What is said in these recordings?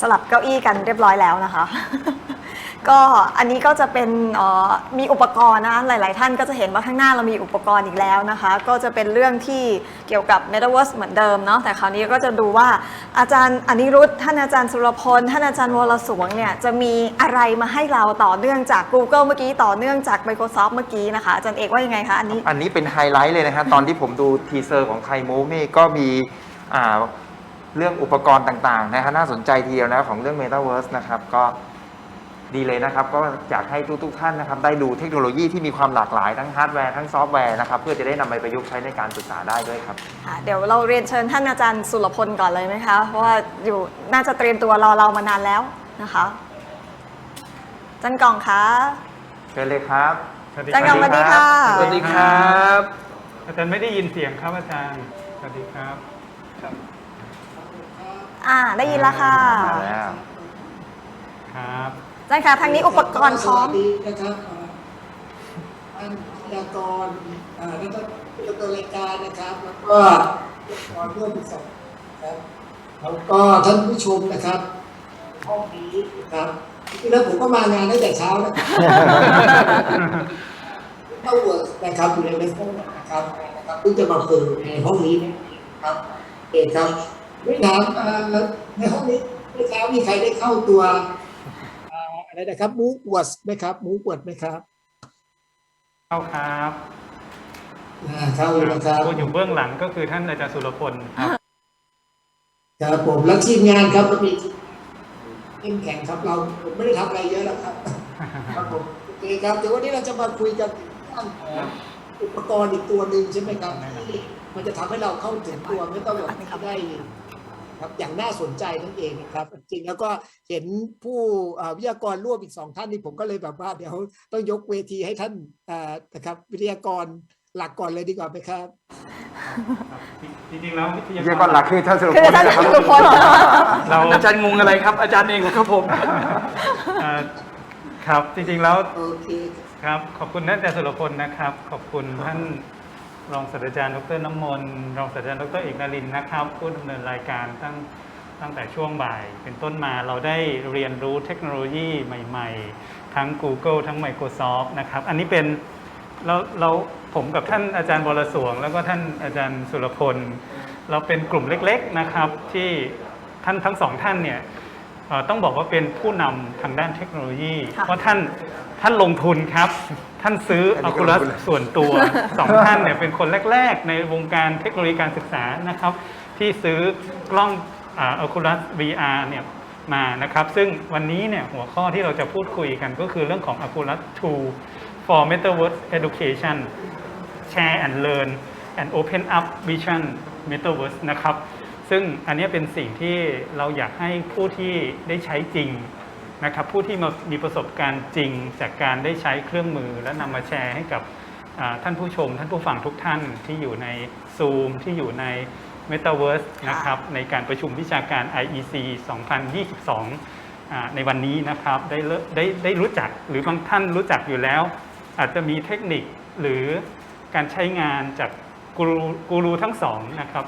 สลับเก้าอี้กันเรียบร้อยแล้วนะคะ ก็อันนี้ก็จะเป็นมีอุปกรณ์นะหลาย ๆ ท่านก็จะเห็นว่าข้างหน้าเรามีอุปกรณ์อีกแล้วนะคะ ก็จะเป็นเรื่องที่เกี่ยวกับ Metaverse เหมือนเดิมเนาะแต่คราวนี้ก็จะดูว่าอาจารย์อนิรุธท่านอาจารย์สุรพล ท่านอาจารย์วรสวงเนี่ยจะมีอะไรมาให้เราต่อเนื่องจาก Google เมื่อกี้ต่อเนื่องจาก Microsoft เมื่อกี้นะคะอาจารย์เอกว่ายังไงคะอันนี้อันนี้เป็นไฮไลท์เลยนะครับตอนที่ผมดูทีเซอร์ของไทยมูฟนี่ก็มีอ่า เรื่องอุปกรณ์ต่างๆนะครับน่าสนใจทีเดียวนะของเรื่อง Metaverse นะครับก็ดีเลยนะครับ ก็อยากให้ทุกๆท่านนะครับได้ดูเทคโนโลยีที่มีความหลากหลายทั้งฮาร์ดแวร์ทั้งซอฟต์แวร์นะครับเพื่อจะได้นำไปประยุกต์ใช้ในการศึกษาได้ด้วยครับ ค่ะเดี๋ยวเราเรียนเชิญท่านอาจารย์สุรพลก่อนเลยไหมคะ เพราะว่าอยู่น่าจะเตรียมตัวรอเรามานานแล้วนะคะอาจันกล่องคะเชิญเลยครับสวัสดีอาจารย์กล่องสวัสดีค่ะ สวัสดีครับ อาจารย์ไม่ได้ยินเสียงครับอาจารย์ สวัสดีครับครับ อ่าได้ยินแล้วค่ะมาแล้วครับอาจารย์คะทางนี้อุปกรณ์พร้อม สวัสดีนะครับเอ่อท่านพยากรเอ่อแล้วก็ดำเนินรายการนะครับ แล้วก็พิธีกรร่วมอีกสองนะครับแล้วก็ท่านผู้ชมนะครับห้องนี้นะครับจริงๆแล้วผมก็มางานตั้งแต่เช้านะครับเข้าเวิร์กนะครับอยู่ในเวสเทิร์นนะครับนะครับเพิ่งจะมาเปิดในห้องนี้นะครับเอกครับ ไม่ถามเอ่อในห้องนี้เมื่อเช้ามีใครได้เข้าตัวอ่าอะไรนะครับมูกวดไหมครับมูกวดไหมครับเข้าครับอ่าเข้าอยู่นะครับผู้อยู่เบื้องหลังก็คือท่านอาจารย์สุรพลครับครับผมแล้วทีมงานครับก็มีเข้มแข็งครับเราผมไม่ได้ทำอะไรเยอะแล้วครับครับผมโอเคครับเดี๋ยววันนี้เราจะมาคุยกันเรื่องของอุปกรณ์อีกตัวหนึ่งใช่ไหมครับที่มันจะทำให้เราเข้าถึงตัวไม่ต้องแบบได้ ครับอย่างน่าสนใจนั่นเองนะครับ จริงแล้วก็เห็นผู้อ่าวิทยากรร่วมอีกสองท่านนี่ผมก็เลยแบบว่าเดี๋ยวต้องยกเวทีให้ท่านอ่านะครับวิทยากรหลักก่อนเลยดีกว่าไหมครับจริงๆแล้ววิทยาเรียกว่าหลักคือท่านสุรพคือลท่านนะครับสุรพลเราอาจารย์งงอะไรครับ อาจารย์เองนะครับผมเอ่อครับจริงๆแล้วโอเคครับขอบคุณท่านอาจารย์สุรพลนะครับ ขอบคุณท่าน รองศาสตราจารย์ดรน้ำมนต์รองศาสตราจารย์ดรเอกนรินทร์นะครับผู้ดำเนินรายการตั้งตั้งแต่ช่วงบ่าย เป็นต้นมาเราได้เรียนรู้เทคโนโลยีใหม่ ๆ ทั้ง Google ทั้ง Microsoft นะครับ อันนี้เป็นเราเราผมกับท่านอาจารย์บรสวง แล้วก็ท่านอาจารย์สุรพล เราเป็นกลุ่มเล็กๆนะครับที่ท่านทั้งสองท่านเนี่ย ต้องบอกว่าเป็นผู้นำทางด้านเทคโนโลยีค่ะเพราะท่านท่านลงทุนครับ ท่านซื้ออันนี้ก็ Oculus ลงทุนส่วนตัวสองท่านเนี่ยเป็นคนแรก ๆ ในวงการเทคโนโลยีการศึกษานะครับ ที่ซื้อกล้องอ่า Oculus VR เนี่ยมานะครับ ซึ่งวันนี้เนี่ยหัวข้อที่เราจะพูดคุยกันก็คือเรื่องของ Oculus 2 for Metaverse Education Share and Learn and Open Up Vision Metaverse นะครับ ซึ่งอันนี้เป็นสิ่งที่เราอยากให้ผู้ที่ได้ใช้จริงนะครับผู้ที่มามีประสบการณ์จริงจากการได้ใช้เครื่องมือ และนำมาแชร์ให้กับท่านผู้ชม ท่านผู้ฟังทุกท่านที่อยู่ใน Zoom ที่อยู่ใน Metaverse นะครับในการประชุมวิชาการ IEC 2022 ในวันนี้นะครับได้ได้ได้รู้จักหรือบางท่านรู้จักอยู่แล้ว อาจจะมีเทคนิคหรือการใช้งานจากกูรูทั้งสองนะครับ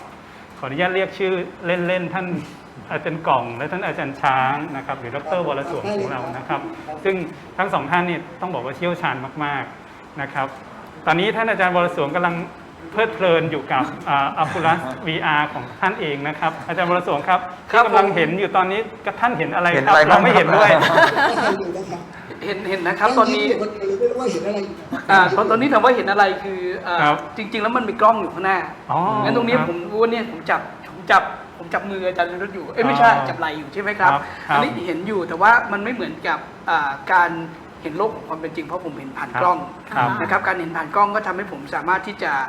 ขออนุญาตเรียกชื่อเล่นๆ ท่านอาจารย์กล่อง และท่านอาจารย์ช้างนะครับหรือดรวรสวงของเรานะครับ ซึ่งทั้งสองท่านนี่ต้องบอกว่าเชี่ยวชาญมากๆนะครับ ตอนนี้ท่านอาจารย์วรสวงกำลังเพลิดเพลินอยู่กับอัคูลัส VR ของท่านเองนะครับ อาจารย์วรสวงครับครัที่บกำลังผมเห็นอยู่ตอนนี้ก็ท่านเห็นอะไรเห็นครับอะไรบ้างเราไม่เห็นด้วยไม่ เคยดูนะครับเห็นเห็นนะครับ ตอนนี้งยิ้มยู่คนเดียวเลยไม่รู้ว่าเห็นอะไรอยู่นะครับอ่าตอนตอนนี้ถามว่าเห็นอะไรคืออ่าครับจริง ๆ แล้วมันมีกล้องอยู่ข้างหน้าอ๋องั้นตรงนี้ครับผมรู้ว่าเนี่ยผมจับผมจับผมจับมืออาจารย์นิรุตอยู่เอ้ยไม่ใช่อ๋อจับไหล่อยู่ใช่ไหมครับครับครับอันี้เห็นอยู่แต่ว่ามันไม่เหมือนกับอ่าการเห็นโลกของความเป็นจริงเพราะผมเห็นผ่านครับกล้องครับ นะครับ การเห็นผ่านกล้องก็ทำให้ผมสามารถที่จะอ่า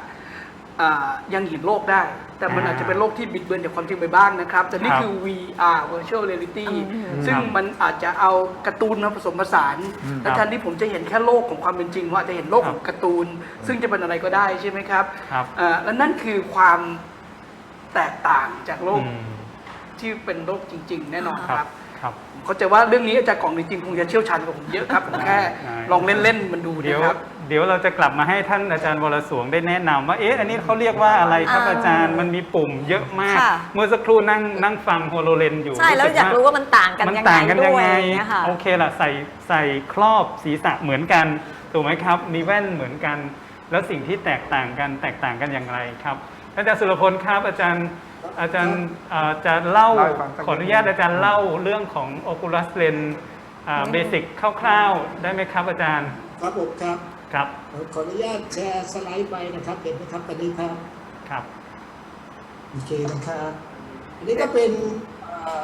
ยังเห็นโลกได้ แต่มันอ่าอาจจะเป็นโลกที่บิดเบือนจากความจริงไปบ้างนะครับ แต่นี่ครับคือ VR virtual reality อืมซึ่งครับมันอาจจะเอาการ์ตูนมาผสมผสานอืมและครับแทนที่ผมจะเห็นแค่โลกของความเป็นจริง ว่าอาจจะเห็นโลกของการ์ตูน ซึ่งจะเป็นอะไรก็ได้ใช่ไหมครับครับเอ่อและนั่นคือความแตกต่างจากโลกอืมที่เป็นโลกจริง ๆ แน่นอนคครัรับบครับผมเข้าใจว่าเรื่องนี้อาจารย์กล่องจริงๆคงจะเชี่ยวชาญกว่าผมเยอะครับผมแค่ได้ลองเล่นๆมันดูเดี๋ยวนะครับ เดี๋ยวเราจะกลับมาให้ท่านอาจารย์วรสวงได้แนะนำว่าเอ๊ะอันนี้เขาเรียกว่าอะไรครับอ่าอาจารย์มันมีปุ่มเยอะมาก ค่ะ เมื่อสักครู่นั่งนั่งฟังโฮโลเลนอยู่ใช่แล้วสึอยากรู้ว่ามันต่างกันมันยังไงต่างกันด้ยังวยไงอย่างเงี้ยค่ะ โอเคล่ะใส่ใส่ครอบศีรษะเหมือนกันถูกไหมครับ มีแว่นเหมือนกัน แล้วสิ่งที่แตกต่างกันแตกต่างกันอย่างไรครับท่านอาจารย์สุรพลครับอาจารย์อาจารย์เอ่อจะเล่าเล่าให้ฟังสักนิด ขออนุญาตอาจารย์เล่าเรื่องของ Oculus Lens เบสิกคร่าวๆ ได้ไหมครับอาจารย์ ครับผมครับ ครับเอ่อขออนุญาตแชร์สไลด์ไปนะครับเห็นไหมครับตอนนี้ครับครับโอเคนะครับอันนี้ก็เป็นเอ่อ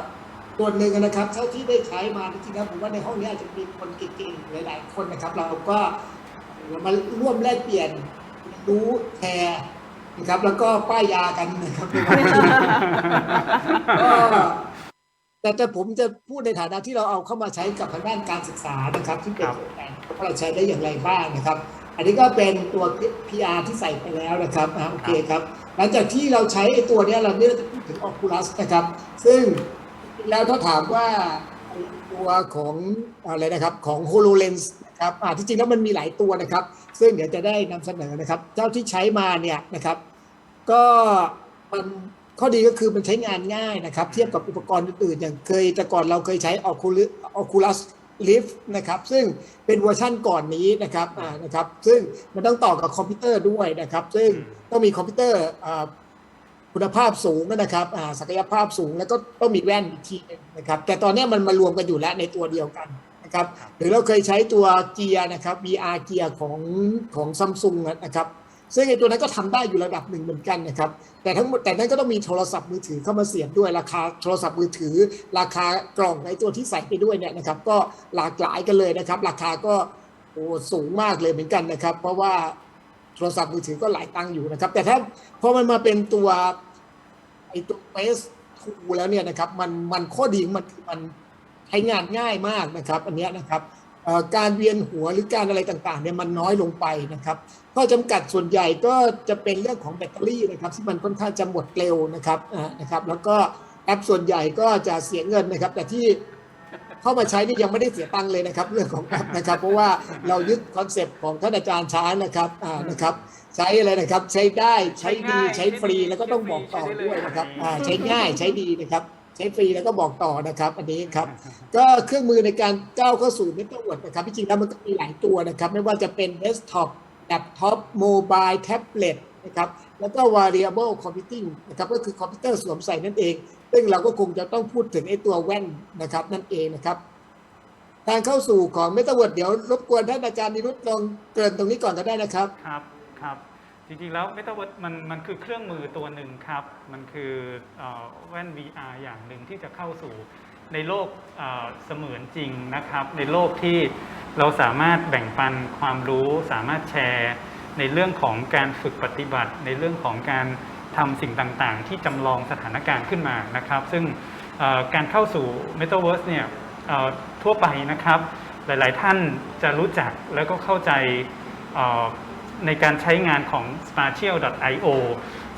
ส่วนหนึ่งนะครับเท่าที่ได้ใช้มาจริงๆแล้วผมว่าในห้องนี้อาจจะมีคนเก่งๆหลายๆคนนะครับ เราก็เรามาร่วมแลกเปลี่ยนรู้แชร์นะครับ แล้วก็ป้ายยากันนะครับก็ แต่แต่ผมจะพูดในฐานะที่เราเอาเข้ามาใช้กับทางด้านการศึกษานะครับที่เป็นครับส่วนแบ่งว่าเราใช้ได้อย่างไรบ้างนะครับ อันนี้ก็เป็นตัว PR ที่ใส่ไปแล้วนะครับโอเคครับ หลังจากที่เราใช้ไอ้ตัวนี้เราเนี่ยจะพูดถึง Oculus นะครับ ซึ่งแล้วถ้าถามว่าตัวของอะไรนะครับของ HoloLens นะครับอ่าที่จริงแล้วมันมีหลายตัวนะครับ ซึ่งเดี๋ยวจะได้นำเสนอนะครับ เจ้าที่ใช้มาเนี่ยนะครับ ก็มัน ข้อดีก็คือมันใช้งานง่ายนะครับ เทียบกับอุปกรณ์อื่นๆอย่างเคยแต่ก่อนเราเคยใช้ Oculus Oculus Rift นะครับซึ่งเป็นเวอร์ชั่นก่อนนี้นะครับอ่านะครับซึ่งมันต้องต่อกับคอมพิวเตอร์ด้วยนะครับ ซึ่งต้องมีคอมพิวเตอร์อ่าคุณภาพสูงนะครับอ่าศักยภาพสูงแล้วก็ต้องมีแว่นอีกทีหนึงนะครับแต่ตอนนี้มันมารวมกันอยู่แล้วในตัวเดียวกันนะครับหรือเราเคยใช้ตัวเกียร์นะครับ VR เกียร์ของของซัมซุงนะครับ ซึ่งไอ้ตัวนั้นก็ทำได้อยู่ระดับหนึ่งเหมือนกันนะครับ แต่ทั้งหมดแต่นั้นก็ต้องมีโทรศัพท์มือถือเข้ามาเสียบด้วยราคาโทรศัพท์มือถือ ราคากล่องในตัวที่ใส่ไปด้วยเนี่ยนะครับ ก็หลากหลายกันเลยนะครับ ราคาก็โอ้สูงมากเลยเหมือนกันนะครับ เพราะว่าโทรศัพท์มือถือก็หลายตังค์อยู่นะครับ แต่ถ้าพอมันมาเป็นตัวไอ้ตัว Face 2แล้วเนี่ยนะครับ มันมันข้อดีมันคือมันใช้งานง่ายมากนะครับ อันนี้นะครับ การเวียนหัวหรือการอะไรต่างๆเนี่ยมันน้อยลงไปนะครับข้อจำกัดส่วนใหญ่ก็จะเป็นเรื่องของแบตเตอรี่นะครับที่มันค่อนข้างจะหมดเร็วนะครับอ่านะครับ แล้วก็แอปส่วนใหญ่ก็จะเสียเงินนะครับ แต่ที่เข้ามาใช้นี่ยังไม่ได้เสียตังค์เลยนะครับ เรื่องของแอปนะครับ เพราะว่าเรายึดคอนเซปต์ของท่านอาจารย์ช้างนะครับอ่านะครับ ใช้อะไรนะครับ ใช้ได้ใช้ดีใช้ฟรีแล้วก็ต้องบอกต่อด้วยนะครับอ่าใช้ง่ายใช้ดีนะครับ ใช้ฟรีแล้วก็บอกต่อนะครับ อันนี้ครับ ก็เครื่องมือในการก้าวเข้าสู่เมตาเวิร์ดนะครับจริงๆแล้วมันก็มีหลายตัวนะครับ ไม่ว่าจะเป็นเดสก์ท็อปแล็ปท็อปโมบายแท็บเล็ตนะครับแล้วก็ variable computing นะครับก็คือคอมพิวเตอร์สวมใส่นั่นเอง ซึ่งเราก็คงจะต้องพูดถึงไอ้ตัวแว่นนะครับนั่นเองนะครับทางเข้าสู่ของเมตาเวิร์ดเดี๋ยวรบกวนท่านอาจารย์นิรุตลองเกริ่นตรงนี้ก่อนก็ได้นะครับ ครับครับ จริงๆ แล้ว Metaverse มันมันคือเครื่องมือตัวหนึ่งครับ มันคืออแว่น VR อย่างหนึ่งที่จะเข้าสู่ในโลกเสมือนจริงนะครับ ในโลกที่เราสามารถแบ่งปันความรู้สามารถแชร์ ในเรื่องของการฝึกปฏิบัติ ในเรื่องของการทำสิ่งต่างๆ ที่จำลองสถานการณ์ขึ้นมานะครับ ซึ่งการเข้าสู่ Metaverse เนี่ยทั่วไปนะครับ หลายๆท่านจะรู้จักแล้วก็เข้าใจ ในการใช้งานของ spatial.io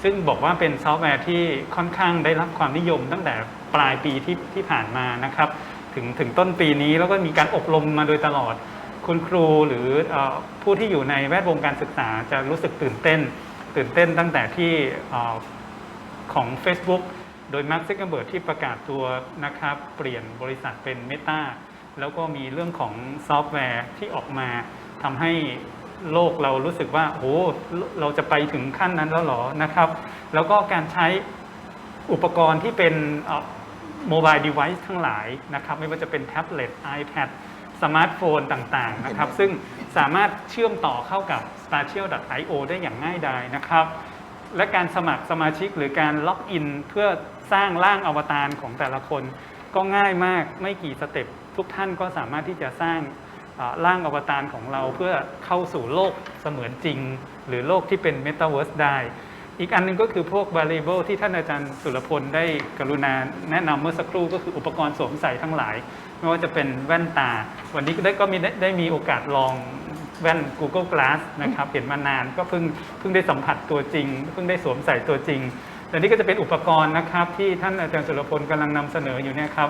ซึ่งบอกว่าเป็นซอฟต์แวร์ที่ค่อนข้างได้รับความนิยมตั้งแต่ปลายปีที่ที่ผ่านมานะครับ ถึงถึงต้นปีนี้แล้วก็มีการอบรมมาโดยตลอด คุณครูหรืออผู้ที่อยู่ในแวดวงการศึกษาจะรู้สึกตื่นเต้น ตื่นเต้นตั้งแต่ที่อของ Facebook โดยมาร์คซิกเกอร์เบิร์ที่ประกาศตัวนะครับ เปลี่ยนบริษัทเป็น Meta แล้วก็มีเรื่องของซอฟต์แวร์ที่ออกมาทำให้ โลกเรารู้สึกว่าโอ้เราจะไปถึงขั้นนั้นแล้วเหรอนะครับ แล้วก็การใช้อุปกรณ์ที่เป็นโมบายเดเวิ์ทั้งหลายนะครับ ไม่ว่าจะเป็นแท็บเล็ต iPad สมาร์ทโฟนต่างๆนะครับ ซึ่งสามารถเชื่อมต่อเข้ากับ spatial.io ได้อย่างง่ายดายนะครับ และการสมัครสมาชิกหรือการล็อกอินเพื่อสร้างร่างอวตารของแต่ละคน ก็ง่ายมากไม่กี่สเต็ปทุกท่านก็สามารถที่จะสร้างอ่า ร่างอวตารของเราเพื่อเข้าสู่โลกเสมือนจริง หรือโลกที่เป็น Metaverse ได้ อีกอันหนึงก็คือพวก variable ที่ท่านอาจารย์สุรพลได้กรุณาแนะนำเมื่อสักครู่ก็คืออุปกรณ์สวมใส่ทั้งหลาย ไม่ว่าจะเป็นแว่นตา วันนี้ก็ได้ก็มีได้ได้มีโอกาสลองแว่น Google Glass นะครับเห็นมานานก็เพิ่งเพิ่งได้สัมผัสตัวจริง เพิ่งได้สวมใส่ตัวจริงแต่นี่ก็จะเป็นอุปกรณ์นะครับที่ท่านอาจารย์สุรพลกำลังนำเสนออยู่เนี่ยครับ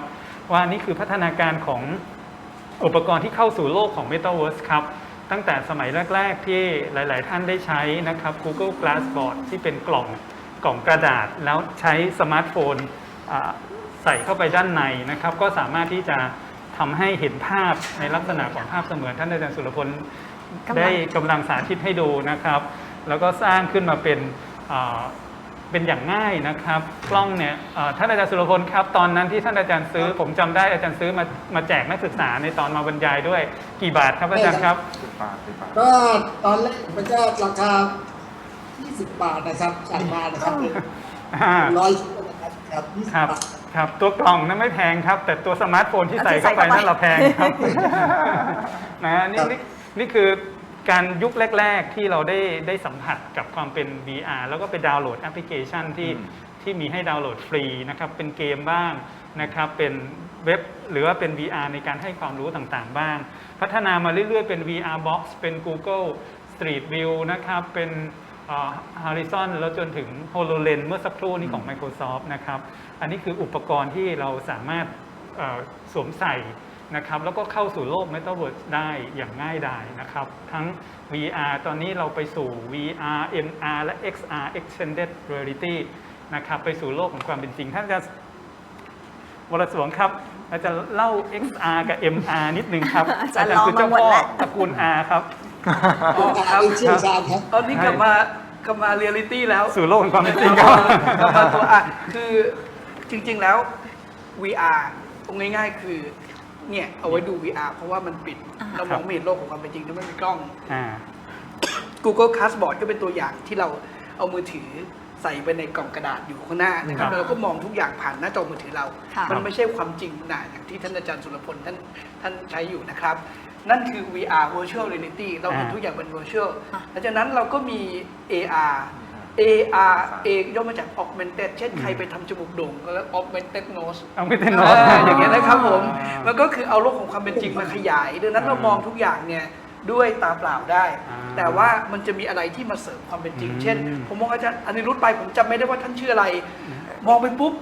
ว่านี่คือพัฒนาการของ อุปกรณ์ที่เข้าสู่โลกของ Metaverse ครับ ตั้งแต่สมัยแรก ๆ ที่หลาย ๆ ท่านได้ใช้นะครับ Google Glassboard ที่เป็นกล่องกล่องกระดาษ แล้วใช้สมาร์ทโฟนอ่าใส่เข้าไปด้านในนะครับ ก็สามารถที่จะทำให้เห็นภาพในลักษณะของภาพเสมือนท่านอาจารย์สุรพลกำลังได้กำลังสาธิตให้ดูนะครับ แล้วก็สร้างขึ้นมาเป็นอ่า เป็นอย่างง่ายนะครับ กล้องเนี่ยเอ่อท่านอาจารย์สุรพลครับ ตอนนั้นที่ท่านอาจารย์ซื้อ ผมจำได้อาจารย์ซื้อมามาแจกนักศึกษาในตอนมาบรรยายด้วยกี่บาทครับอาจารย์ครับสิบบาทสิบบาทก็ตอนแรกมันก็ราคา20 บาทนะครับจ่ายมานะครับเป็นอ่าร้อยชิ้นนะครับครับ20ครับบาทครับ ตัวกล่องนั้นไม่แพงครับ แต่ตัวสมาร์ทโฟนที่ใส่เข้าไปนั่นเราแพงครับนะฮะนี่ครับนี่นี่คือ การยุคแรก ๆ ที่เราได้ได้สัมผัสกับความเป็น VR แล้วก็ไปดาวน์โหลดแอปพลิเคชันที่อืมที่มีให้ดาวน์โหลดฟรีนะครับเป็นเกมบ้างนะครับเป็นเว็บหรือว่าเป็น VR ในการให้ความรู้ต่างๆ บ้าง พัฒนามาเรื่อย ๆ เป็น VR Box เป็น Google Street View นะครับเป็นเอ่อ Horizon แล้วจนถึง HoloLens เมื่อสักครู่นี้ของ Microsoft นะครับ อันนี้คืออุปกรณ์ที่เราสามารถเอ่อสวมใส่ นะครับแล้วก็เข้าสู่โลก Metaverse ได้อย่างง่ายดายนะครับ ทั้ง VR ตอนนี้เราไปสู่ VR MR และ XR Extended Reality นะครับไปสู่โลกของความเป็นจริง ท่านอาจะวรสวงครับอาจจะเล่า XR กับ MR นิดนึงครับ อาจารย์ลองคือเจ้ามาหมดพ่อแล้วตระกูล R ครับอ๋อครับเป็นเชี่ยวชาญครับตอนนี้กลับมากลับมาเรียลิตี้แล้ว สู่โลกของความเป็นจริงครับกลับมาตัวอะคือจริงๆแล้ว VR ตรงง่ายๆคือ เนี่ยเอาไว้ดู VR เพราะว่ามันปิดเรามองไม่เห็นโลกของความเป็นจริงถ้าไม่มีกล้อง อ่า Google Castboard ก็เป็นตัวอย่างที่เราเอามือถือใส่ไปในกล่องกระดาษอยู่ข้างหน้านะครับครับแล้วเราก็มองทุกอย่างผ่านหน้าจอมือถือเรา ค่ะ มันไม่ใช่ความจริงนะอย่างที่ท่านอาจารย์สุรพลท่านท่านใช้อยู่นะครับ นั่นคือ VR Virtual Reality เราเห็นอ่า ทุกอย่างเป็น Virtual อะหลังจากนั้นเราก็มี AR AR เองย่อมาจาก Augmented เช่นใครไปทำจมูกโด่งก็แล้ว Augmented Nose เอาไม่เป็นโนอ่าอย่างเงี้ยนะครับผมอ่ามันก็คือเอาโลกของความเป็นจริงมาขยาย ดังนั้นเรามองทุกอย่างเนี่ยด้วยตาเปล่าได้ อ่าแต่ว่ามันจะมีอะไรที่มาเสริมความเป็นจริง อืม เช่น ผมมองอาจารย์อนิรุตไปผมจำไม่ได้ว่าท่านชื่ออะไร มองไปปุ๊บ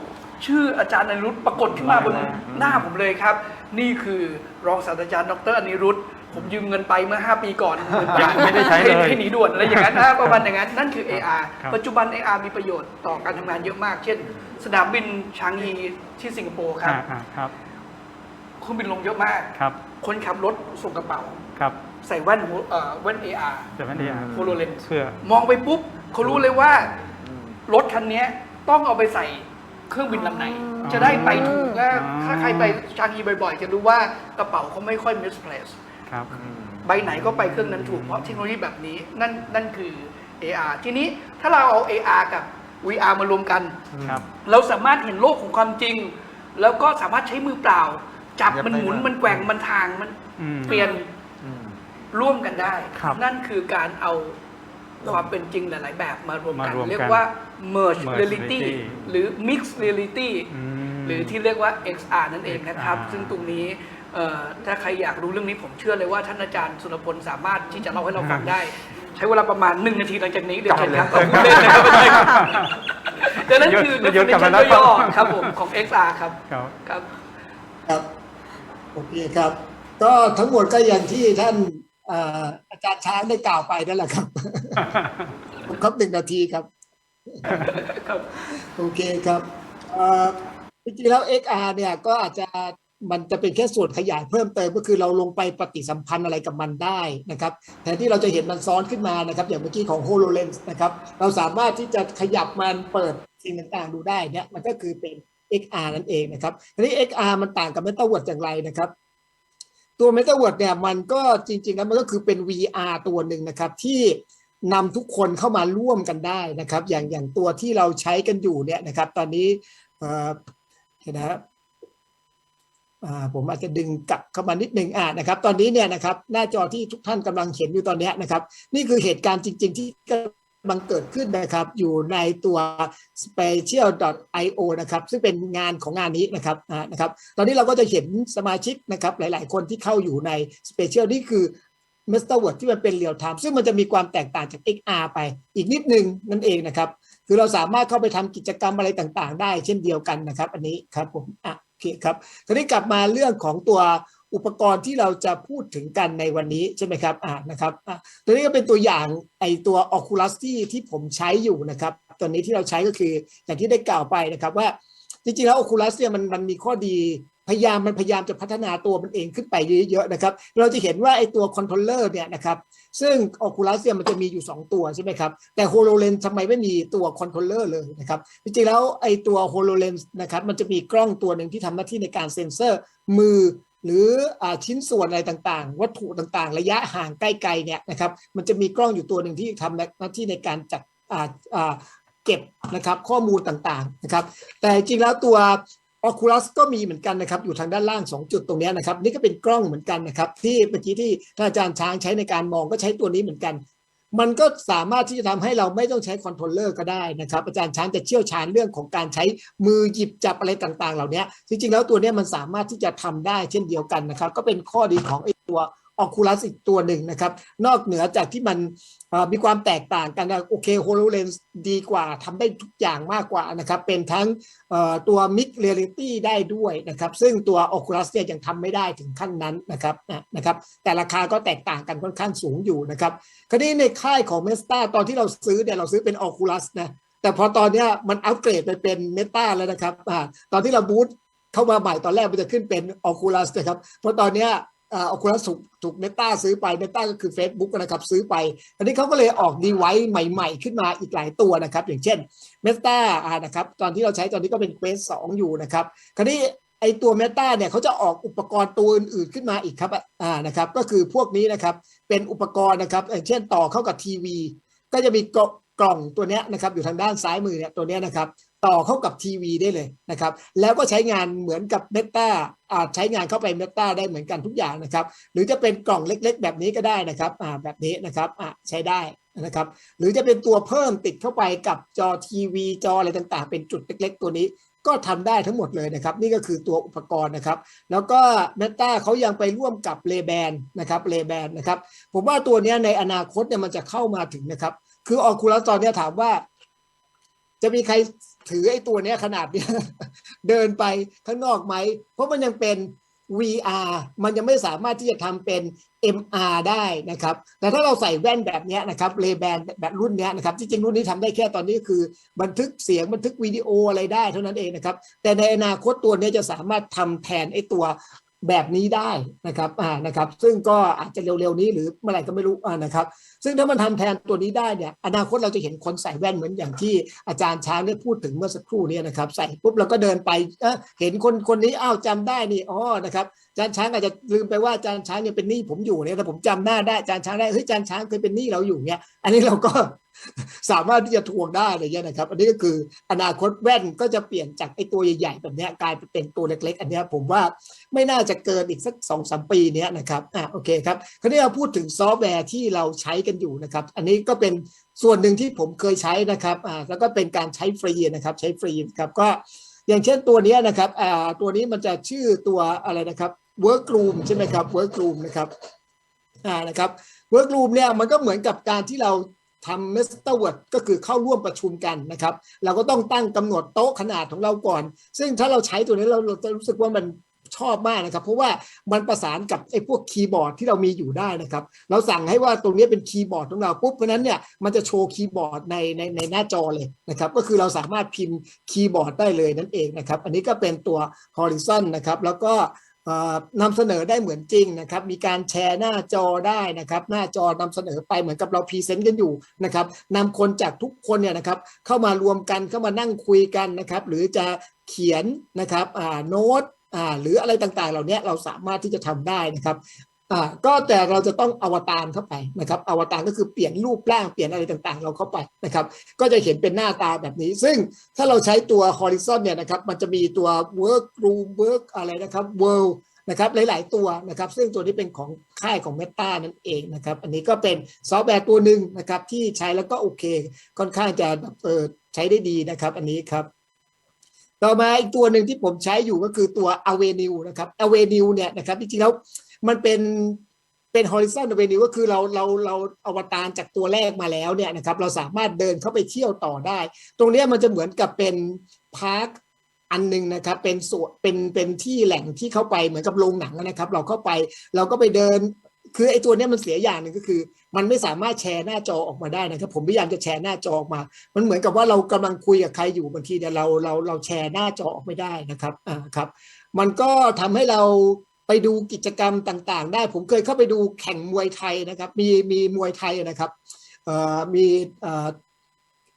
ชื่ออาจารย์อนิรุตปรากฏขึ้นมาบนหน้าผมเลยครับ นี่คือรองศาสตราจารย์ดรอนิรุต ผมยืมเงินไปเมื่อ 5 ปีก่อนหมื่นบาทไม่ได้ใช้เลยให้หนีด่วนอะไรอย่างนั้นนะประมาณอย่างนั้นนั่นคือ AR ครับปัจจุบัน AR มีประโยชน์ต่อการทำงานเยอะมาก เช่น สนามบินชางฮีที่สิงคโปร์ครับอ่าอ่าครับเครื่องบินลงเยอะมากครับ คนขับรถส่งกระเป๋าครับใส่แว่นหูเอ่อแว่น AR แต่ไม่ได้อ่านโฮโลเลนเพื่อมองไปปุ๊บเขารู้เลยว่ารถคันเนี้ยต้องเอาไปใส่เครื่องบินลำไหนอ๋อจะได้ไปถูกนะอ๋อถ้าใครไปชางฮีบ่อยๆ จะรู้ว่ากระเป๋าเขาไม่ค่อย misplace ครับ ใบไหนก็ไปเครื่องนั้นถูกเพราะเทคโนโลยีแบบนี้นั่นนั่นคือ AR ทีนี้ถ้าเราเอา AR กับ VR มารวมกันครับเราสามารถเห็นโลกของความจริง แล้วก็สามารถใช้มือเปล่า จับเย็บมันหมุนได้มากมันแกว่งมันทางมันอืมเปลี่ยนอืมร่วมกันได้ครับนั่นคือการเอาความเป็นจริงหลาย ๆ แบบมารวมกันมารวมกันเรียกว่า merge merge reality reality หรือ mixed reality อืมหรือที่เรียกว่า XR นั่นเองนะครับ XR ซึ่งตรงนี้เอ่อ ถ้าใครอยากรู้เรื่องนี้ผมเชื่อเลยว่าท่านอาจารย์สุรพลสามารถที่จะเล่าให้เราฟังได้ ใช้เวลาประมาณหนึ่งนาทีหลังจากนี้เดี๋ยวเชิญครับขอบคุณเลยนะครับไม่ใช่ครับดังนั้นคือเดี๋ยวกลับมา definition แล้วย่อๆครับผมของ XR ครับครับครับครับโอเคครับ ก็ทั้งหมดก็อย่างที่ท่านเอ่ออาจารย์ช้างได้กล่าวไปนั่นแหละครับครบหนึ่งนาทีครับครับโอเคครับเอ่อจริงๆแล้ว XR เนี่ยก็อาจจะ มันจะเป็นแค่ส่วนขยายเพิ่มเติมก็คือเราลงไปปฏิสัมพันธ์อะไรกับมันได้นะครับแทนที่เราจะเห็นมันซ้อนขึ้นมานะครับ อย่างเมื่อกี้ของ HoloLens นะครับ เราสามารถที่จะขยับมันเปิดสิ่งต่างๆ ดูได้เนี่ยมันก็คือเป็น XR นั่นเองนะครับทีนี้ XR มันต่างกับ Metaverse อย่างไรนะครับตัว Metaverse เนี่ยมันก็จริงๆแล้วมันก็คือเป็น VR ตัวหนึ่งนะครับที่นำทุกคนเข้ามาร่วมกันได้นะครับ อย่างอย่างตัวที่เราใช้กันอยู่เนี่ยนะครับ ตอนนี้เห็นนะครับ ผมอาจจะดึงกลับเข้ามานิดหนึ่งอ่านะครับ ตอนนี้เนี่ยนะครับ หน้าจอที่ทุกท่านกำลังเห็นอยู่ตอนนี้นะครับ นี่คือเหตุการณ์จริง ๆ ที่กำลังเกิดขึ้นนะครับ อยู่ในตัว special.io นะครับ ซึ่งเป็นงานของงานนี้นะครับนะครับ ตอนนี้เราก็จะเห็นสมาชิกนะครับ หลาย ๆ คนที่เข้าอยู่ใน special นี่คือ m e t a w o r d ที่มันเป็นเรียลไทม์ซึ่งมันจะมีความแตกต่างจาก XR ไปอีกนิดนึงนั่นเองนะครับ คือเราสามารถเข้าไปทำกิจกรรมอะไรต่างๆ ได้เช่นเดียวกันนะครับ อันนี้ครับผมอะโอเคครับทีนี้กลับมาเรื่องของตัวอุปกรณ์ที่เราจะพูดถึงกันในวันนี้ใช่ไหมครับอ่านะครับอ่าตัวนี้ก็เป็นตัวอย่างไอตัว Oculus ที่ที่ผมใช้อยู่นะครับตัวนี้ที่เราใช้ก็คืออย่างที่ได้กล่าวไปนะครับว่าจริงๆแล้ว Oculus เนี่ยมันมันมีข้อดี พยายามมันพยายามจะพัฒนาตัวมันเองขึ้นไปเยอะๆนะครับ เราจะเห็นว่าไอ้ตัวคอนโทรลเลอร์เนี่ยนะครับซึ่ง Oculus เนี่ยมันจะมีอยู่ 2 ตัวใช่ไหมครับ แต่ HoloLens ทำไมไม่มีตัวคอนโทรลเลอร์เลยนะครับจริงๆแล้วไอ้ตัว HoloLens นะครับมันจะมีกล้องตัวหนึ่งที่ทำหน้าที่ในการเซ็นเซอร์มือหรืออชิ้นส่วนอะไรต่างๆ วัตถุต่างๆ ระยะห่างใกล้ๆเนี่ยนะครับมันจะมีกล้องอยู่ตัวหนึ่งที่ทำหน้าที่ในการจัดเก็บนะครับข้อมูลต่างๆนะครับแต่จริงแล้วตัว Oculus ก็มีเหมือนกันนะครับ อยู่ทางด้านล่าง 2 จุดตรงนี้นะครับ นี่ก็เป็นกล้องเหมือนกันนะครับ ที่เมื่อกี้ที่ท่านอาจารย์ช้างใช้ในการมองก็ใช้ตัวนี้เหมือนกัน มันก็สามารถที่จะทำให้เราไม่ต้องใช้คอนโทรลเลอร์ก็ได้นะครับ อาจารย์ช้างจะเชี่ยวชาญเรื่องของการใช้มือหยิบจับอะไรต่างๆ เหล่านี้จริงๆแล้วตัวนี้มันสามารถที่จะทำได้เช่นเดียวกันนะครับ ก็เป็นข้อดีของไอ้ตัว Oculus อีกตัวหนึ่งนะครับ นอกเหนือจากที่มันมีความแตกต่างกันโอเค HoloLens ดีกว่าทำได้ทุกอย่างมากกว่านะครับ เป็นทั้งตัว Mixed Reality ได้ด้วยนะครับ ซึ่งตัว Oculus เนี่ยยังทำไม่ได้ถึงขั้นนั้นนะครับนะครับ แต่ราคาก็แตกต่างกันค่อนข้างสูงอยู่นะครับ คราวนี้ในค่ายของ Meta ตอนที่เราซื้อเนี่ยเราซื้อเป็น Oculus นะแต่พอตอนนี้มันอัปเกรดไปเป็น Meta แล้วนะครับอตอนที่เราบูตเข้ามาใหม่ตอนแรกมันจะขึ้นเป็น Oculus นะครับ เพราะตอนนี้ ยอ่า Oculus ถูกถูก Meta ซื้อไป Meta ก็คือ Facebook นะครับซื้อไปอันนี้เขาก็เลยออกดีไว c e ใหม่ ๆ ขึ้นมาอีกหลายตัวนะครับ อย่างเช่น Meta อ่านะครับตอนที่เราใช้ตอนนี้ก็เป็น Quest 2 อยู่นะครับ คราวนี้ไอตัว Meta เนี่ยเขาจะออกอุปกรณ์ตัวอื่นๆขึ้นมาอีกครับอ่านะครับก็คือพวกนี้นะครับเป็นอุปกรณ์นะครับ อย่างเช่นต่อเข้ากับทีวี ก็จะมีกกล่องตัวเนี้ยนะครับอยู่ทางด้านซ้ายมือเนี่ยตัวเนี้ยนะครับ ต่อเข้ากับทีวีได้เลยนะครับ แล้วก็ใช้งานเหมือนกับ Meta อ่าใช้งานเข้าไป Meta ได้เหมือนกันทุกอย่างนะครับ หรือจะเป็นกล่องเล็กๆ แบบนี้ก็ได้นะครับอ่าแบบนี้นะครับอ่าใช้ได้นะครับ หรือจะเป็นตัวเพิ่มติดเข้าไปกับจอทีวี จออะไรต่างๆ เป็นจุดเล็ก ๆ ตัวนี้ก็ทำได้ทั้งหมดเลยนะครับ นี่ก็คือตัวอุปกรณ์นะครับ แล้วก็ Meta เขายังไปร่วมกับ r a y b a n นะครับ r a y b a n นะครับ ผมว่าตัวเนี้ยในอนาคตเนี่ยมันจะเข้ามาถึงนะครับ คือ Oculus ตอนเนี้ยถามว่า จะมีใคร ถือไอ้ตัวเนี้ยขนาดเนี้ยเดินไปข้างนอกไหม เพราะมันยังเป็น VR มันยังไม่สามารถที่จะทำเป็น MR ได้นะครับ แต่ถ้าเราใส่แว่นแบบนี้นะครับเลแบนแบบรุ่นนี้นะครับ จริงๆรุ่นนี้ทำได้แค่ตอนนี้คือ บันทึกเสียงบันทึกวิดีโออะไรได้เท่านั้นเองนะครับ แต่ในอนาคตตัวนี้จะสามารถทำแทนไอ้ตัว แบบนี้ได้นะครับอ่านะครับ ซึ่งก็อาจจะเร็วๆนี้หรือเมื่อไหร่ก็ไม่รู้อ่านะครับ ซึ่งถ้ามันทำแทนตัวนี้ได้เนี่ยอนาคตเราจะเห็นคนใส่แว่นเหมือนอย่างที่อาจารย์ช้างได้พูดถึงเมื่อสักครู่เนี้นะครับ ใส่ปุ๊บเราก็เดินไปเอ้อเห็นคนคนนี้อ้าวจำได้นี่อ๋อนะครับอาจารย์ช้างอาจจะลืมไปว่าอาจารย์ช้างยังเป็นหนี้ผมอยู่เนี่ยแต่ผมจำหน้าได้อาจารย์ช้างได้เฮ้ยอาจารย์ช้างเคยเป็นหนี้เราอยู่เนี่ยอันนี้เราก็ สามารถที่จะทวงได้อะไรเงี้ยนะครับ อันนี้ก็คืออนาคตแว่นก็จะเปลี่ยนจากไอ้ตัวใหญ่ๆแบบนี้กลายเป็นตัวเล็ก ๆ อันนี้ผมว่าไม่น่าจะเกินอีกสักสองสามปีเนี้ยนะครับอ่าโอเคครับคราวนี้เราพูดถึงซอฟต์แวร์ที่เราใช้กันอยู่นะครับ อันนี้ก็เป็นส่วนหนึ่งที่ผมเคยใช้นะครับอ่าแล้วก็เป็นการใช้ฟรีนะครับ ใช้ฟรีครับก็อย่างเช่นตัวนี้นะครับอ่าตัวนี้มันจะชื่อตัวอะไรนะครับ Workroom ใช่ไหมครับ Workroom นะครับอ่านะครับ Workroom เนี่ยมันก็เหมือนกับการที่เรา ทำ Master Word ก็คือเข้าร่วมประชุมกันนะครับ เราก็ต้องตั้งกำหนดโต๊ะขนาดของเราก่อน ซึ่งถ้าเราใช้ตัวนี้เราเราจะรู้สึกว่ามันชอบมากนะครับ เพราะว่ามันประสานกับไอ้พวกคีย์บอร์ดที่เรามีอยู่ได้นะครับ เราสั่งให้ว่าตรงนี้เป็นคีย์บอร์ดของเราปุ๊บเพราะนั้นเนี่ยมันจะโชว์คีย์บอร์ดในในในหน้าจอเลยนะครับ ก็คือเราสามารถพิมพ์คีย์บอร์ดได้เลยนั่นเองนะครับ อันนี้ก็เป็นตัว Horizon นะครับ แล้วก็ นำเสนอได้เหมือนจริงนะครับ มีการแชร์หน้าจอได้นะครับ หน้าจอนำเสนอไปเหมือนกับเราพรีเซนต์กันอยู่นะครับนำคนจากทุกคนเนี่ยนะครับ เข้ามารวมกันเข้ามานั่งคุยกันนะครับ หรือจะเขียนนะครับโน้ตหรืออะไรต่างๆ เหล่านี้เราสามารถที่จะทำได้นะครับ อ่าก็แต่เราจะต้องอวตารเข้าไปนะครับอวตารก็คือเปลี่ยนรูปร่างเปลี่ยนอะไรต่างๆ เราเข้าไปนะครับ ก็จะเห็นเป็นหน้าตาแบบนี้ ซึ่งถ้าเราใช้ตัว Horizon เนี่ยนะครับ มันจะมีตัว Work Room Work อะไรนะครับ World นะครับหลาย ๆ ตัวนะครับ ซึ่งตัวนี้เป็นของค่ายของ Meta นั่นเองนะครับ อันนี้ก็เป็นซอฟต์แวร์ตัวหนึ่งนะครับ ที่ใช้แล้วก็โอเค ค่อนข้างจะเออใช้ได้ดีนะครับ อันนี้ครับ ต่อมาอีกตัวหนึ่งที่ผมใช้อยู่ก็คือตัว Avenue นะครับ Avenue เนี่ยนะครับจริงๆแล้วมันเป็นเป็น horizon avenue ก็คือเราเราเราอวตารจากตัวแรกมาแล้วเนี่ยนะครับเราสามารถเดินเข้าไปเที่ยวต่อได้ ตรงนี้มันจะเหมือนกับเป็นพาร์คอันหนึงนะครับเป็นส่วนเป็นเป็นที่แหล่งที่เข้าไปเหมือนกับโรงหนังนะครับ เราเข้าไปเราก็ไปเดิน คือไอ้ตัวนี้มันเสียอย่างหนึ่งก็คือ มันไม่สามารถแชร์หน้าจอออกมาได้นะครับผมพยายามจะแชร์หน้าจอออกมา มันเหมือนกับว่าเรากำลังคุยกับใครอยู่บางทีเนี่ยเราเราเราแชร์หน้าจอออกไม่ได้นะครับอ่าครับ มันก็ทำให้เราไปดูกิจกรรมต่างๆ ได้ผมเคยเข้าไปดูแข่งมวยไทยนะครับ มีมีมวยไทยนะครับเอ่อมีเอ่อ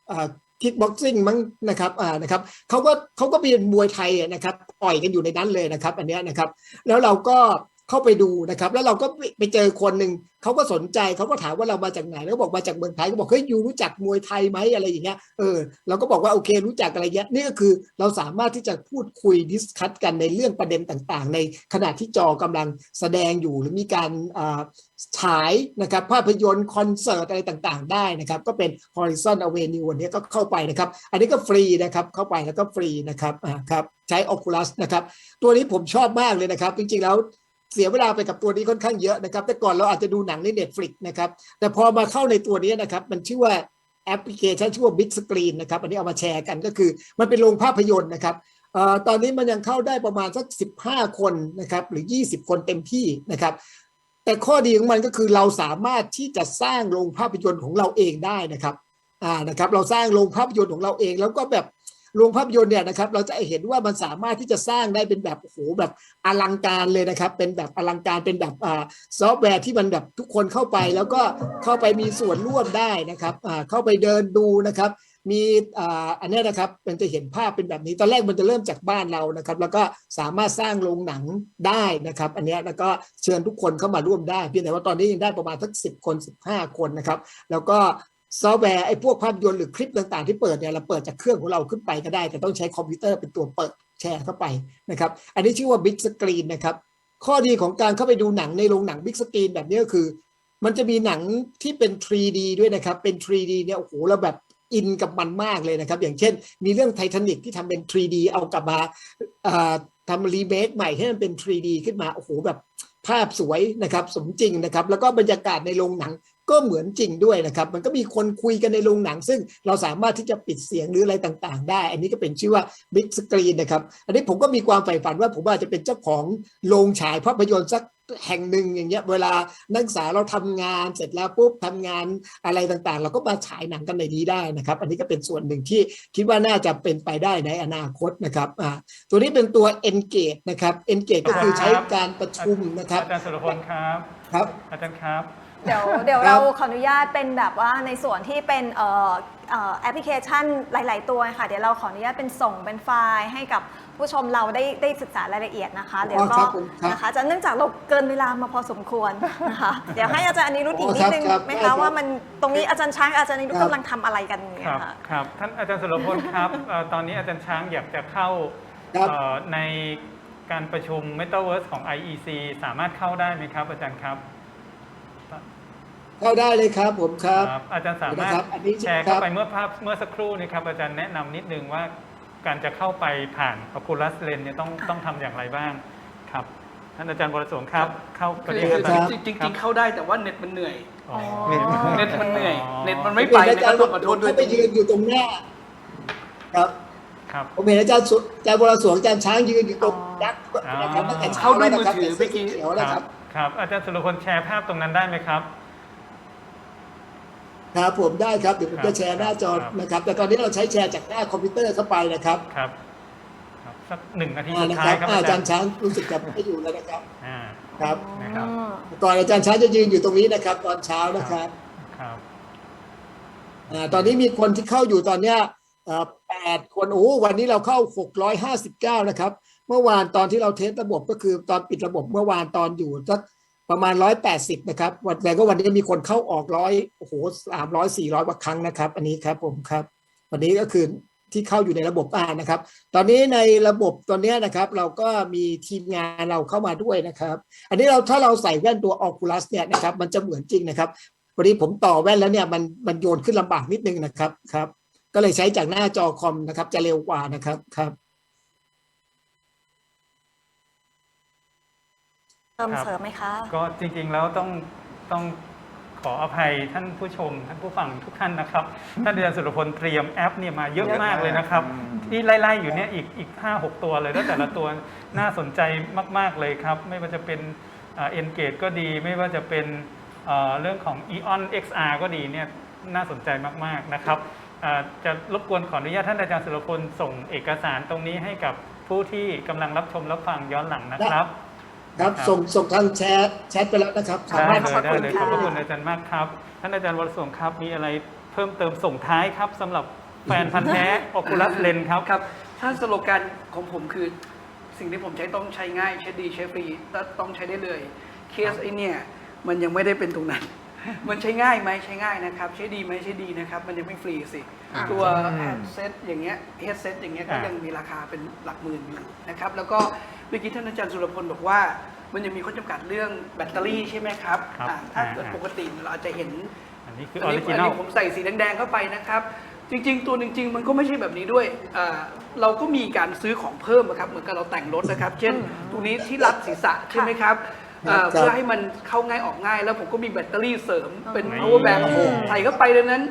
เอ่อคิกบ็อกซิ่งมั้งนะครับอ่านะครับเขาก็เขาก็เป็นมวยไทยนะครับต่อยกันอยู่ในนั้นเลยนะครับ อันเนี้ยนะครับ แล้วเราก็ เข้าไปดูนะครับ แล้วเราก็ไปเจอคนหนึ่งเขาก็สนใจเขาก็ถามว่าเรามาจากไหนแล้วบอกมาจากเมืองไทยก็บอกเฮ้ยยูรู้จักมวยไทยไหมอะไรอย่างเงี้ยเออเราก็บอกว่าโอเครู้จักอะไรเงี้ยนี่ก็คือเราสามารถที่จะพูดคุยดิสคัตกันในเรื่องประเด็นต่างๆ ในขณะที่จอกำลังแสดงอยู่หรือมีการอ่าฉายนะครับภาพยนตร์คอนเสิร์ตอะไรต่างๆ ได้นะครับ ก็เป็น Horizon Avenue วันนี้ก็เข้าไปนะครับ อันนี้ก็ฟรีนะครับเข้าไปแล้วก็ฟรีนะครับอ่าครับใช้ Oculus นะครับ ตัวนี้ผมชอบมากเลยนะครับ จริงๆแล้ว เสียเวลาไปกับตัวนี้ค่อนข้างเยอะนะครับ แต่ก่อนเราอาจจะดูหนังใน Netflix นะครับ แต่พอมาเข้าในตัวนี้นะครับ มันชื่อว่าแอปพลิเคชันชื่อว่า Big Screen นะครับ อันนี้เอามาแชร์กันก็คือ มันเป็นโรงภาพยนตร์นะครับออตอนนี้มันยังเข้าได้ประมาณสัก 15 คนนะครับหรือ 20 คนเต็มที่นะครับแต่ข้อดีของมันก็คือเราสามารถที่จะสร้างโรงภาพยนตร์ของเราเองได้นะครับอ่านะครับ เราสร้างโรงภาพยนตร์ของเราเองแล้วก็แบบ โรงภาพยนตร์เนี่ยนะครับเราจะเห็นว่ามันสามารถที่จะสร้างได้เป็นแบบโอ้โหแบบอลังการเลยนะครับ เป็นแบบอลังการเป็นแบบอ่าซอฟต์แวร์ที่มันแบบทุกคนเข้าไป แล้วก็เข้าไปมีส่วนร่วมได้นะครับอ่าเข้าไปเดินดูนะครับมีอ่าอันนี้นะครับมันจะเห็นภาพเป็นแบบนี้ ตอนแรกมันจะเริ่มจากบ้านเรานะครับ แล้วก็สามารถสร้างโรงหนังได้นะครับ อันนี้แล้วก็เชิญทุกคนเข้ามาร่วมได้ เพียงแต่ว่าตอนนี้ยังได้ประมาณสักสิบคนสิบห้าคนนะครับ แล้วก็ ซอฟต์แวร์ไอ้พวกภาพยนตร์หรือคลิปต่างๆ ที่เปิดเนี่ยเราเปิดจากเครื่องของเราขึ้นไปก็ได้ แต่ต้องใช้คอมพิวเตอร์เป็นตัวเปิดแชร์เข้าไปนะครับอันนี้ชื่อว่า Big Screen นะครับข้อดีของการเข้าไปดูหนังในโรงหนัง Big Screen แบบนี้ก็คือ มันจะมีหนังที่เป็น 3D ด้วยนะครับเป็น 3D เนี่ยโอ้โหเราแบบอินกับมันมากเลยนะครับ อย่างเช่น มีเรื่องไททานิกที่ทำเป็น 3D เอากลับมาทำรีเมคใหม่ให้มันเป็น 3D ขึ้นมาโอ้โหแบบภาพสวยนะครับสมจริงนะครับ แล้วก็บรรยากาศในโรงหนัง ก็เหมือนจริงด้วยนะครับ มันก็มีคนคุยกันในโรงหนัง ซึ่งเราสามารถที่จะปิดเสียงหรืออะไรต่างๆ ได้ อันนี้ก็เป็นชื่อว่าบิ๊กสกรีนนะครับ อันนี้ผมก็มีความใฝ่ฝันว่าผมอาจจะเป็นเจ้าของโรงฉายภาพยนตร์สักแห่งหนึ่งอย่างเงี้ยเวลานักศึกษาเราทำงานเสร็จแล้วปุ๊บทำงานอะไรต่างๆ เราก็มาฉายหนังกันในนี้ได้นะครับ อันนี้ก็เป็นส่วนหนึ่งที่คิดว่าน่าจะเป็นไปได้ในอนาคตนะครับอ่าตัวนี้เป็นตัว Engage นะครับ Engage ก็คือใช้การประชุมนะครับอาจารย์สุรพลครับครับอาจารย์ครับเดี๋ยวเดี๋ยวครัเราบขออนุญาตเป็นแบบว่าในส่วนที่เป็นเอ่อเอ่อแอปพลิเคชันหลาย ๆ ตัวค่ะ เดี๋ยวเราขออนุญาตเป็นส่งเป็นไฟล์ให้กับ ผู้ชมเราได้ได้ศึกษารายละเอียดนะคะเดี๋ยวอ๋อก็ครับผมครับ นะคะจะเนื่องจากเราเกินเวลามาพอสมควรนะคะเดี๋ยวให้อาจารย์อนิรุตอีกอ๋อนิครัดบนึงครับไหมได้ครัคะบว่ามันตรงนี้อาจารย์ช้างอาจารย์อนิรุตครับกำลังทำอะไรกันอย่างคเงี้รัยบค่ะ ครับท่านอาจารย์สุรพลครับเอ่อตอนนี้อาจารย์ช้างอยากจะเข้าครับ เอ่อในการประชุม Metaverse ของ IEC สามารถเข้าได้ไหมครับ อาจารย์ครับเข้าได้เลยครับผมครับครับอาจารย์สามารถนะครับอันนี้แชร์ครัเข้าบไปเมื่อภาพเมื่อสักครู่นี้ครับอาจารย์แนะนำนิดนึงว่า การจะเข้าไปผ่าน Oculus Lens เนี่ยต้องต้องทำอย่างไรบ้างครับ ท่านอาจารย์วรสวงครับ เข้าปคือระเด็นคือกันจริงๆจริงๆเข้าได้แต่ว่าเน็ตมันเหนื่อย อ๋อ เน็ตเน็ตมันเหนื่อย เน็ตมันผไม่มไปเห็นอานะคจารัรบย์ต้องขอโทษด้วยเขาไปยืนอยู่ตรงหน้า ครับ ครับ ผมเห็นอาจารย์สุอาจารย์วรสวงอาจารย์ช้างยืนอยู่ตรงยักษ์นะครับตั้งแต่เช้าเข้าด้แล้ววยมืนะอครับถือแต่เมื่เสื้ออกี้ เขียวนะครับ ครับ อาจารย์สุรพลแชร์ภาพตรงนั้นได้ไหมครับ ครับผมได้ครับเดี๋ยวผมครับจะแชร์หน้าจอครับนะครับ แต่ตอนนี้เราใช้แชร์จากหน้าคอมพิวเตอร์เข้าไปนะครับครับครับสักหนึ่งนาทีอ่าสุดนะท้าคยรับครับอ่าอาอาจาจารรย์ย์ช้างรู้สึกจะไม่อยู่แล้วนะครับอ่าครับนะครับอืมก่อนอาจารย์ช้างจะยืนอยู่ตรงนี้นะครับ ตอนเช้านะครับครับอ่าตอนนี้มีคนที่เข้าอยู่ตอนเนี้ยเอ่อแปดคนโอ้วันนี้เราเข้า659นะครับ เมื่อวานตอนที่เราเทสระบบก็คือตอนปิดระบบเมื่อวานตอนอยู่สัก ประมาณ180นะครับวันแต่ก็วันนี้มีคนเข้าออกร้อยโอ้โหสามร้อยสี่ร้อยกว่าครั้งนะครับ อันนี้ครับผมครับ วันนี้ก็คือที่เข้าอยู่ในระบบอ่านะครับ ตอนนี้ในระบบตัวเนี้นะครับ เราก็มีทีมงานเราเข้ามาด้วยนะครับ อันนี้เราถ้าเราใส่แว่นตัว Oculus เนี่ยนะครับ มันจะเหมือนจริงนะครับวันนี้ผมต่อแว่นแล้วเนี่ยมันมันโยนขึ้นลำบากนิดนึงนะครับครับ ก็เลยใช้จากหน้าจอคอมนะครับ จะเร็วกว่านะครับครับ เติมครับเสริมไหมคะ ก็จริงๆแล้วต้องต้องขออภัยท่านผู้ชม ท่านผู้ฟังทุกท่านนะครับ ท่านอาจารย์สุรพลเตรียมแอปเนี่ยมาเยอะมากเลยนะครับอืมที่ไล่ๆอยู่เนี่ยอีกอีกห้าหกตัวเลยแล้วแต่ละตัวน่าสนใจมาก ๆเลยครับ ไม่ว่าจะเป็นเอ็นเกตก็ดี ไม่ว่าจะเป็นเอ่อเรื่องของ Eon XR ก็ดีเนี่ยน่าสนใจมากๆนะครับเอ่อจะรบกวนขออนุญาตท่านอาจารย์สุรพลส่งเอกสารตรงนี้ให้กับผู้ที่กำลังรับชมรับฟังย้อนหลังนะครับ ครับครับส่งส่งทางแชทแชทไปแล้วนะครับได้สามารถเลยได้เลยขขออบบพพระระคุคุณณอาจารย์มากครับ ท่านอาจารย์วรสงฆ์ครับมีอะไรเพิ่มเติมส่งท้ายครับสำหรับแฟนพันธ์แท้ Oculus Lens ครับ ครับ ถ้าสโลแกนของผมคือสิ่งที่ผมใช้ต้องใช้ง่าย ใช้ดีใช้ฟรีและต้องใช้ได้เลย เคสไอเนี่ยมันยังไม่ได้เป็นตรงนั้น มันใช้ง่ายไหมใช้ง่ายนะครับ ใช้ดีไหมใช้ดีนะครับ มันยังไม่ฟรีสิ อ่า ตัวอืมแฮดเซตอย่างเงี้ยเฮดเซตอย่างเงี้ยก็อ่ายั ยังมีราคาเป็นหลักหมื่นอยู่นะครับ แล้วก็ เมื่อกี้ท่านอาจารย์สุรพลบอกว่า มันยังมีข้อจำกัดเรื่องแบตเตอรี่ใช่ไหมครับครับอ่าถ้าเกิดอ่า ปกติเราอาจจะเห็น อันนี้คือออัอนรินี้จิอันนัลนี้ผมใส่สีแดงๆเข้าไปนะครับ จริงๆ ตัวจริงๆ มันก็ไม่ใช่แบบนี้ด้วยอ่าเราก็มีการซื้อของเพิ่มอะครับ เหมือนกับเราแต่งรถนะครับ เช่น ตรงนี้ที่รัดศีรษะใช่ไหมครับอ่าครับเพื่อให้มันเข้าง่ายออกง่าย แล้วผมก็มีแบตเตอรี่เสริมเป็นนี่ power bank ใส่เข้าไปดังนั้น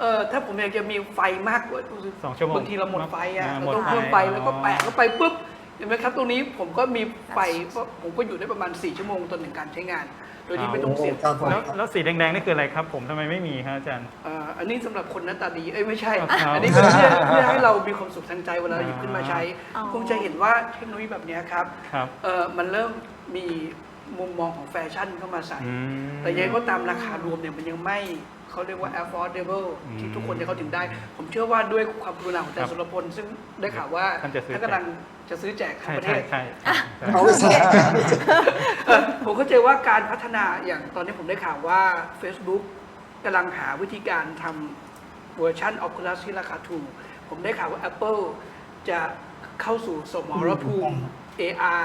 เอ่อถ้าผมอยากจะมีไฟมากกว่าสองชั่วโมงบางทีเราหมดไฟอะอ่าเราหมดต้องไฟเพิ่มไฟแล้วก็อ๋อแปะเข้าไปปุ๊บ เห็นไหมครับ ตรงนี้ผมก็มีไฟผมก็อยู่ได้ประมาณ 4 ชั่วโมงต่อหนึ่งการใช้งาน โดยที่ไม่ต้องเสียครับผมแล้วแล้วสีแดงๆนี่คืออะไรครับ ผมทำไมไม่มีครับอาจารย์ เอ่ออันนี้สำหรับคนหน้าตาดี เอ้ยไม่ใช่ ครับอันนี้เป็นเพื่อเพื่อให้เรามีความสุขทางใจเวลาหยิบขึ้นมาใช้ อ๋อ คงจะเห็นว่าเทคโนโลยีแบบเนี้ยครับครับ เอ่อมันเริ่มมี มุมมองของแฟชั่นเข้ามาใส่ อืม แต่ยังไงก็ตามราคารวมเนี่ยมันยังไม่เขาเรียกว่า affordable อืมที่ทุกคนจะเข้าถึงได้ ผมเชื่อว่าด้วยความกรุณาของอาจารครัย์บสุรพล ซึ่งได้ข่าวว่าท่านจะซื้อท่านกำลังจะซื้อแจกทั้ใช่งประเทใช่ศ ใช่ใช่ เอาไว้ใส่เอ่อผมเข้าใจว่าการพัฒนาอย่างตอนนี้ผมได้ข่าวว่า Facebook กำลังหาวิธีการทำเวอร์ชัน Oculus ที่ราคาถูก ผมได้ข่าวว่า Apple จะเข้าสู่สมรภูมิ AR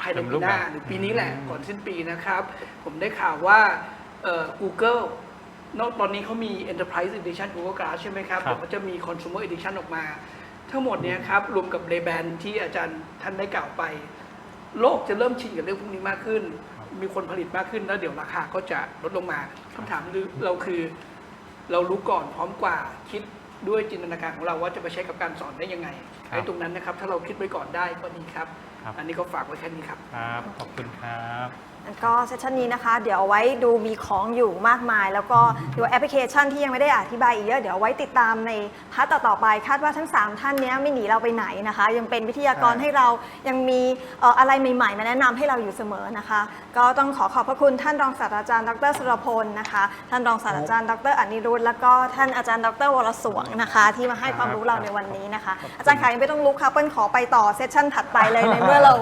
ภายในปีหน้าหรือปีนี้แหละก่อนสิ้นปีนะครับ ผมได้ข่าวว่าเอ่อ Google นอกตอนนี้เขามี Enterprise Edition Google Glass ใช่ไหมครับครับเดี๋ยวเขาจะมี Consumer Edition ออกมา ทั้งหมดเนี้ยครับ รวมกับ r a y b a n ที่อาจารย์ท่านได้กล่าวไป โลกจะเริ่มชินกับเรื่องพวกนี้มากขึ้น มีคนผลิตมากขึ้นแล้วเดี๋ยวราคาก็จะลดลงมาคำถามเราคือ เรารู้ก่อนพร้อมกว่าคิดด้วยจินตนาการของเราว่าจะไปใช้กับการสอนได้ยังไงครับ ไอ้ตรงนั้นนะครับ ถ้าเราคิดไว้ก่อนได้ก็ดีครับ ครับ อันนี้ก็ฝากไว้แค่นี้ครับ ครับ ขอบคุณครับแล้ว ก็เซสชันนี้นะคะ เดี๋ยวเอาไว้ดูมีของอยู่มากมาย แล้วก็ดูแอปพลิเคชันที่ยังไม่ได้อธิบายอีกเยอะเดี๋ยวเอาไว้ติดตามในพาร์ทต่อๆไป คาดว่าทั้ง 3 ท่านเนี้ยไม่หนีเราไปไหนนะคะ ยังเป็นวิทยากรใช่ให้เรายังมีเอ่ออะไรใหม่ๆ มาแนะนำให้เราอยู่เสมอนะคะ ก็ต้องขอขอบพระคุณท่านรองศาสตราจารย์ดรสุรพลนะคะท่านรองศาสตราจารย์ดรอนิรุธแล้วก็ท่านอาจารย์ดรวรสวงนะคะ ที่มาให้ความรู้เราในวันนี้นะคะ อาจารย์ขายังไม่ต้องลุกค่ะเปิ้ลขอไปต่อเซสชันถัดไปเลยในเมื่อเรา